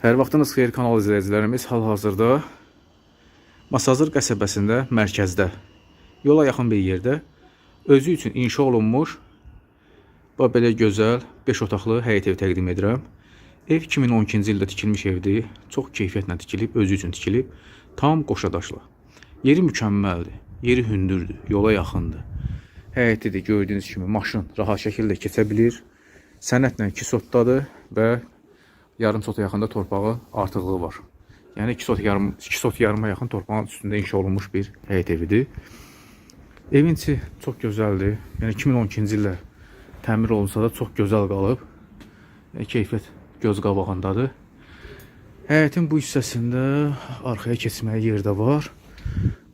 Hər vaxtınız xeyir kanal izləyicilərimiz hal-hazırda Masazır qəsəbəsində, mərkəzdə, yola yaxın bir yerdə özü üçün inşa olunmuş bax belə gözəl 5 otaqlı həyət evi təqdim edirəm. Ev 2012-ci ildə tikilmiş evdir. Çox keyfiyyətlə tikilib, özü üçün tikilib. Tam qoşadaşlı. Yeri mükəmməldir. Yeri hündürdür, yola yaxındır. Həyəti də gördüyünüz kimi maşın rahat şəkildə keçə bilir. Sənədlə 2 sotdadır və yarım sota yaxında torpağı artıqlığı var. Yəni 2 sot yarım 2 sot yarıma yaxın torpağın üstündə inşa olunmuş bir həyət evidir. Evin içi çox gözəldir. Yəni 2012-ci ildə təmir olunsa da çox gözəl qalıb. Yəni, keyfiyyət göz qabağındadır. Həyətin bu hissəsində arxaya keçməyə yer də var.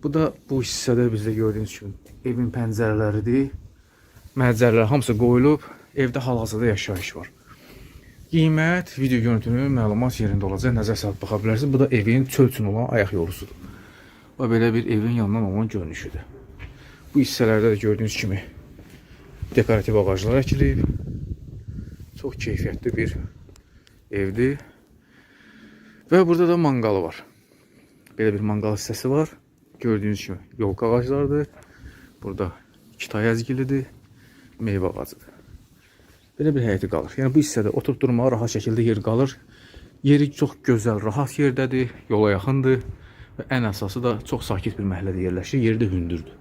Bu da bu hissədə bizdə gördüyünüz kimi evin pəncərələridir. Məcərlər hamısı qoyulub. Evdə hal-hazırda yaşayış var. Qiymət, video görüntünü, məlumat yerində olacaq. Nəzər salıb baxa bilərsiniz. Bu da evin çöl üçün olan ayaq yolusudur. Və belə bir evin yanından olan görünüşüdür. Bu hissələrdə də gördüyünüz kimi dekorativ ağaclar əkilib. Çox keyfiyyətli bir evdir. Və burada da manqalı var. Belə bir manqal hissəsi var. Gördüyünüz kimi yolka ağaclardır. Burada iki tay əzgilidir. Meyvə ağacıdır. Belə bir həyəti qalır. Yəni bu hissədə oturub durmağa rahat şəkildə yer qalır. Yeri çox gözəl, rahat yerdədir, yola yaxındır və ən əsası da çox sakit bir məhəllədə yerləşir. Yeri də hündürdür.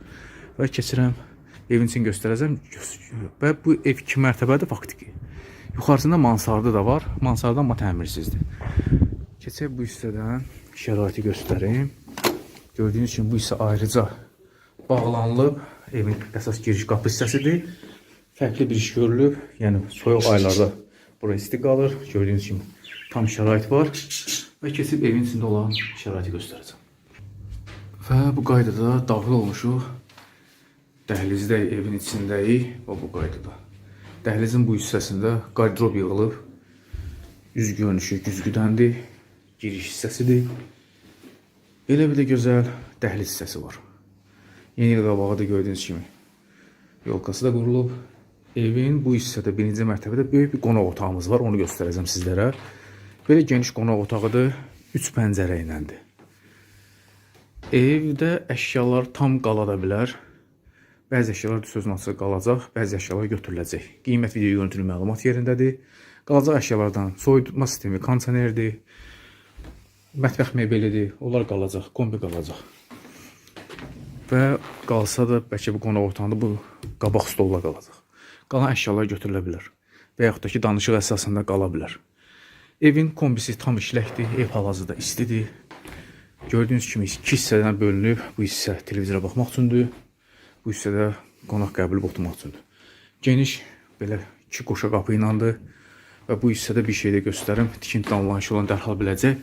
Və keçirəm evin için göstərəcəm. Və bu ev 2 mərtəbədir faktiki. Yuxarısında mansardı da var. Mansardı amma təmirsizdir. Keçək bu hissədən şəraiti göstərim. Gördüyünüz kimi bu hissə ayrıca bağlanılıb. Evin əsas giriş qapı hissəsidir. Fərqli bir iş görülüb. Yəni soyuq aylarda bura isti qalır. Gördüyünüz kimi tam şərait var. Və keçib evin içində olan şəraiti göstərəcəm. Və bu qaydada daxil olmuşuq. Dəhlizdəyik, evin içindəyik və bu qaydada. Dəhlizin bu hissəsində qardirob yığılıb. Üz görünüşü güzgüdəndir. Giriş hissəsidir. Belə bir də gözəl dəhliz hissəsi var. Yeni il qabağı da gördüyünüz kimi yolkası da qurulub. Evin bu hissədə birinci mərtəbədə böyük bir qonaq otağımız var. Onu göstərəcəm sizlərə. Belə geniş qonaq otağıdır. 3 pəncərə iləndir. Evdə əşyalar tam qala da bilər. Bəzi əşyalar sözün açığı qalacaq, bəzi əşyalar götürüləcək. Qiymət video görüntülü məlumat yerindədir. Qalacaq əşyalardan soyutma sistemi, kondisionerdir, mətbəx mebelidir. Onlar qalacaq, kombi qalacaq. Və qalsa da bəlkə bu qonaq otağında bu qabaq stolla qalacaq. Qalan əşyalar götürülə bilər və yaxud da ki danışıq əsasında qala bilər. Evin kombisi tam işləkdir, ev hal-hazırda istidir. Gördüyünüz kimi iki hissədən bölünüb. Bu hissə televizora baxmaq üçündür. Bu hissədə qonaq qəbul oturmaq üçündür. Geniş belə iki qoşa qapı iləndir və bu hissədə bir şey də göstərim. Tikinti anlayışı olan dərhal biləcək.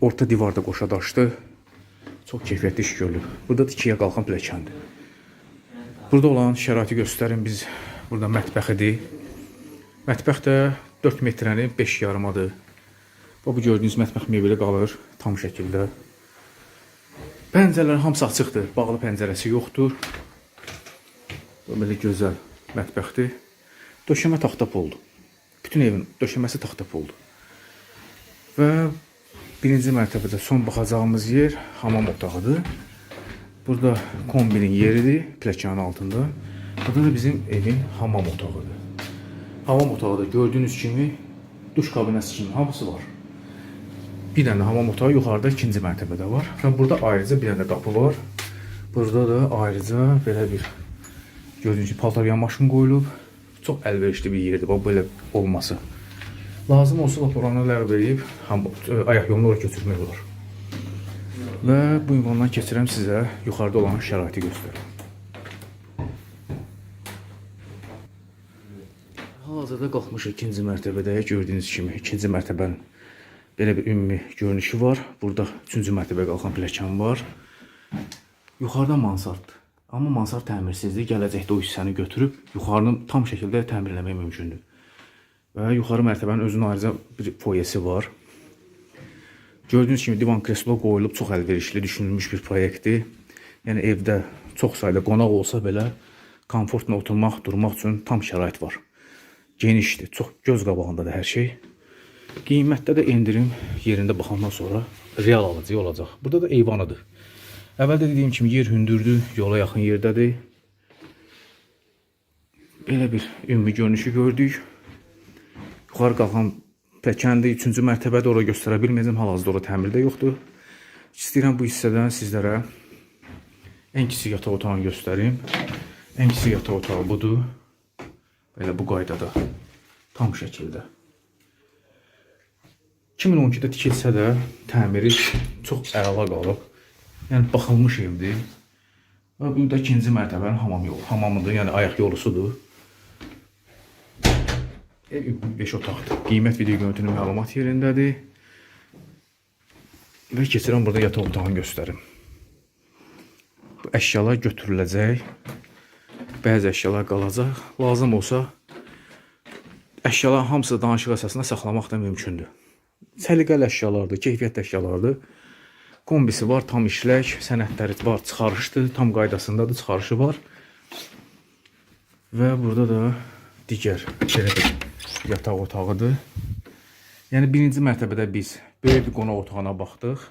Orta divarda qoşa daşdı. Çox keyfiyyətli iş görülüb. Burada da ikiyə qalxan pilləkəndir. Burada olan şəraiti göstərim. Biz burada mətbəxidir. Mətbəx də 4 metrənin 5 yarımadır. Və bu gördüyünüz mətbəx mebeli qalır tam şəkildə. Pəncərələrin hamısı açıqdır. Bağlı pəncərəsi yoxdur. Bu belə gözəl mətbəxdir. Döşəmə taxta poldur. Bütün evin döşəməsi taxta poldur. Və birinci mərtəbədə son baxacağımız yer hamam otağıdır. Burada kombinin yeridir, pləkanın altında. Burada da bizim evin hamam otağıdır. Hamam otağı da gördüyünüz kimi duş kabinəsi kimi hamısı var. Bir dənə hamam otağı yuxarıda ikinci mərtəbədə var. Və burada ayrıca bir dənə qapı var. Burada da ayrıca belə bir gördüyünüz kimi paltar yan maşın qoyulub. Çox əlverişli bir yerdir bax belə olması. Lazım olsa lap oranı ləğv edib ə, ayaq yolunu oraya götürmək olar. Və bu ünvandan keçirəm sizə yuxarıda olan şəraiti göstərim. Hal-hazırda qalxmışıq ikinci mərtəbədə. Gördüyünüz kimi ikinci mərtəbənin belə bir ümumi görünüşü var. Burada üçüncü mərtəbəyə qalxan pilləkən var. Yuxarıda mansarddır. Amma mansard təmirsizdir. Gələcəkdə o hissəni götürüb yuxarını tam şəkildə təmirləmək mümkündür. Və yuxarı mərtəbənin özünün ayrıca bir foyesi var. Gördüyünüz kimi divan kreslo qoyulub çox əlverişli düşünülmüş bir proyektdir. Yəni evdə çox sayda qonaq olsa belə komfortla oturmaq, durmaq üçün tam şərait var. Genişdir, çox göz qabağındadır hər şey. Qiymətdə də endirim yerində baxandan sonra real alıcı olacaq. Burada da eyvanıdır. Əvvəldə dediyim kimi yer hündürdür, yola yaxın yerdədir. Belə bir ümumi görünüşü gördük. Yuxarı qalxan pəkəndir, 3-cü mərtəbədə ora göstərə bilməyəcəm, hal-hazırda ora təmirdə yoxdur. İstəyirəm bu hissədən sizlərə ən kiçik yataq otağını göstərim. Ən kiçik yataq otağı budur. Belə bu qaydada. Tam şəkildə. 2012-də tikilsə də təmiri çox əla qalıb. Yəni baxılmış evdir. Və bu da ikinci mərtəbənin hamam yolu, hamamıdır, yəni ayaq yolusudur. Ev 5 otaqdır. Qiymət video görüntünün məlumat yerindədir. Və keçirəm burada yataq otağını göstərim. Bu əşyalar götürüləcək. Bəzi əşyalar qalacaq. Lazım olsa əşyaların hamısı danışıq əsasında saxlamaq da mümkündür. Səliqəli əşyalardır, keyfiyyətli əşyalardır. Kombisi var, tam işlək, sənədləri var, çıxarışdır, tam qaydasındadır, çıxarışı var. Və burada da digər belə bir yataq otağıdır. Yəni birinci mərtəbədə biz böyük bir qonaq otağına baxdıq.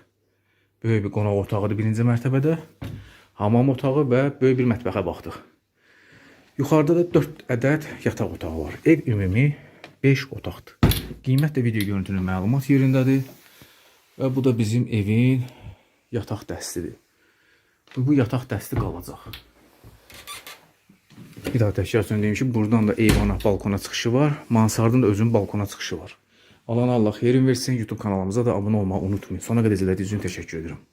Böyük bir qonaq otağıdır birinci mərtəbədə. Hamam otağı və böyük bir mətbəxə baxdıq. Yuxarıda da 4 ədəd yataq otağı var. Ev ümumi 5 otaqdır. Qiymət də video görüntünün məlumat yerindədir. Və bu da bizim evin yataq dəstidir. Bu, yataq dəsti qalacaq. Bir daha təkrar söyləyim ki, buradan da eyvana, balkona çıxışı var. Mansardın da özünün balkona çıxışı var. Alan Allah xeyrin versin. YouTube kanalımıza da abunə olmağı unutmayın. Sona qədər izlədiyiniz üçün təşəkkür edirəm.